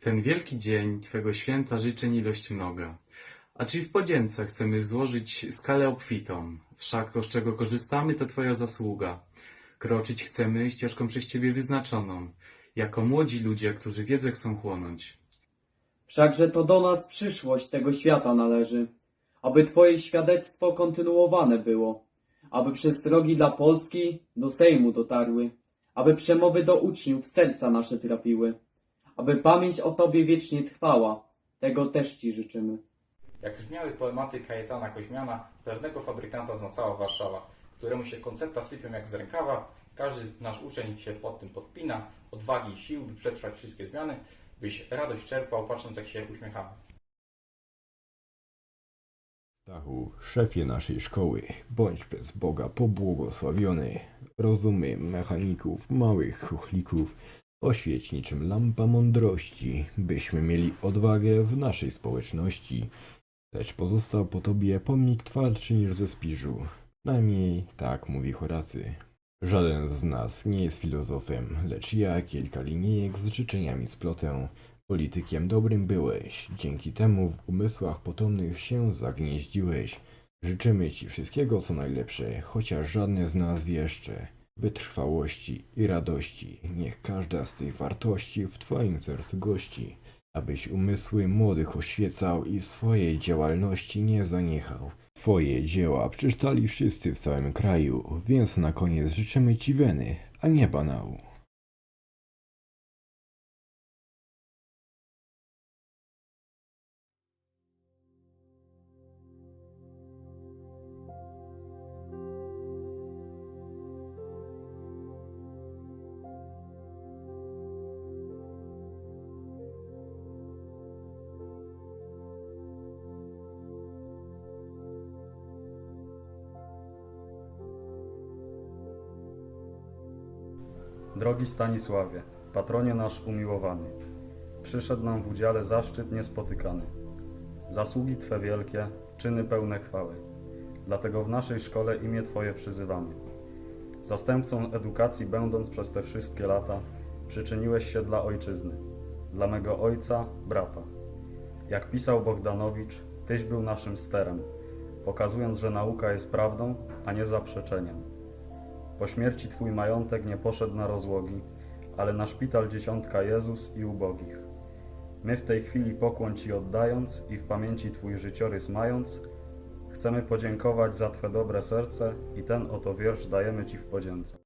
W ten wielki dzień Twego święta życzeń ilość mnoga. A czy w podzięce chcemy złożyć skalę obfitą, wszak to, z czego korzystamy, to Twoja zasługa. Kroczyć chcemy ścieżką przez Ciebie wyznaczoną, jako młodzi ludzie, którzy wiedzę chcą chłonąć. Wszakże to do nas przyszłość tego świata należy, aby Twoje świadectwo kontynuowane było, aby przez drogi dla Polski do Sejmu dotarły, aby przemowy do uczniów serca nasze trafiły, aby pamięć o Tobie wiecznie trwała. Tego też Ci życzymy. Jak brzmiały poematy Kajetana Koźmiana, pewnego fabrykanta zna cała Warszawa, któremu się koncepta sypią jak z rękawa. Każdy nasz uczeń się pod tym podpina, odwagi i sił, by przetrwać wszystkie zmiany, byś radość czerpał, patrząc jak się uśmiechamy. Stachu, szefie naszej szkoły, bądź przez Boga pobłogosławiony. Rozumy mechaników, małych chuchlików, oświeć niczym lampa mądrości, byśmy mieli odwagę w naszej społeczności. Lecz pozostał po tobie pomnik twardszy niż ze spiżu. Przynajmniej tak mówi Horacy. Żaden z nas nie jest filozofem, lecz ja kilka linijek z życzeniami splotę. Politykiem dobrym byłeś, dzięki temu w umysłach potomnych się zagnieździłeś. Życzymy Ci wszystkiego co najlepsze, chociaż żadne z nas jeszcze. Wytrwałości i radości, niech każda z tych wartości w Twoim sercu gości, abyś umysły młodych oświecał i swojej działalności nie zaniechał. Twoje dzieła przeczytali wszyscy w całym kraju, więc na koniec życzymy Ci weny, a nie banału. Drogi Stanisławie, patronie nasz umiłowany, przyszedł nam w udziale zaszczyt niespotykany. Zasługi Twe wielkie, czyny pełne chwały. Dlatego w naszej szkole imię Twoje przyzywamy. Zastępcą edukacji będąc przez te wszystkie lata, przyczyniłeś się dla ojczyzny, dla mego ojca, brata. Jak pisał Bogdanowicz, Tyś był naszym sterem, pokazując, że nauka jest prawdą, a nie zaprzeczeniem. Po śmierci Twój majątek nie poszedł na rozłogi, ale na szpital dzieciątka Jezus i ubogich. My w tej chwili pokłon Ci oddając i w pamięci Twój życiorys mając, chcemy podziękować za Twe dobre serce i ten oto wiersz dajemy Ci w podzięce.